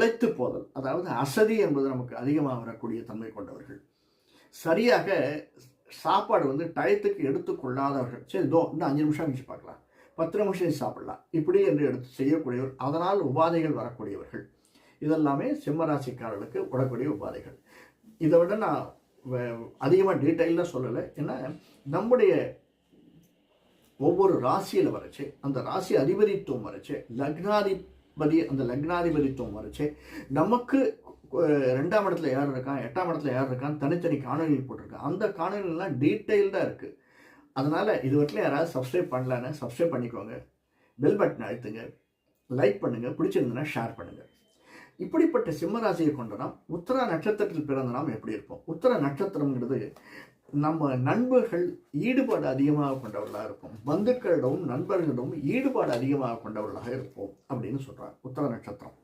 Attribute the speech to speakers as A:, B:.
A: இழைத்து போதல் அதாவது அசதி என்பது நமக்கு அதிகமாக வரக்கூடிய தன்மை கொண்டவர்கள். சரியாக சாப்பாடு வந்து டயத்துக்கு எடுத்துக்கொள்ளாதவர்கள். சரி இதோ இன்னும் அஞ்சு நிமிஷம் கழிச்சு பார்க்கலாம். பத்து நிமிஷம் சாப்பிடலாம். இப்படி என்று எடுத்து செய்யக்கூடியவர் அதனால் உபாதைகள் வரக்கூடியவர்கள். இதெல்லாமே சிம்மராசிக்காரர்களுக்கு விடக்கூடிய உபாதைகள். இதை விட நான் அதிகமாக டீட்டெயிலாக சொல்லலை. ஏன்னா நம்முடைய ஒவ்வொரு ராசியில் வரைச்சு அந்த ராசி அதிபதித்துவம் வரைச்சு லக்னாதிபதி அந்த லக்னாதிபதித்துவம் வரைச்சு நமக்கு ரெண்டாம் இடத்துல யார் இருக்கான் எட்டாம் இடத்துல யார் இருக்கான் தனித்தனி காணொலிகள் போட்டிருக்கான் அந்த காணொலிகள்லாம் டீட்டெயில்டாக இருக்குது அதனால் இது வரைக்கும் யாராவது சப்ஸ்கிரைப் பண்ணலன்னு சப்ஸ்கிரைப் பண்ணிக்கோங்க. பெல் பட்டன் அழுத்துங்க. லைக் பண்ணுங்கள் பிடிச்சிருந்ததுன்னா ஷேர் பண்ணுங்கள் இப்படிப்பட்ட சிம்மராசியை கொண்ட நாம் உத்தரா நட்சத்திரத்தில் பிறந்த நாம் எப்படி இருப்போம்? உத்தர நட்சத்திரம்ங்கிறது நம்ம நண்பர்கள் ஈடுபாடு அதிகமாக கொண்டவர்களாக இருக்கும் பந்துக்களிடமும் நண்பர்களிடமும் ஈடுபாடு அதிகமாக கொண்டவர்களாக இருப்போம் அப்படின்னு சொல்கிறார் உத்தர நட்சத்திரம்.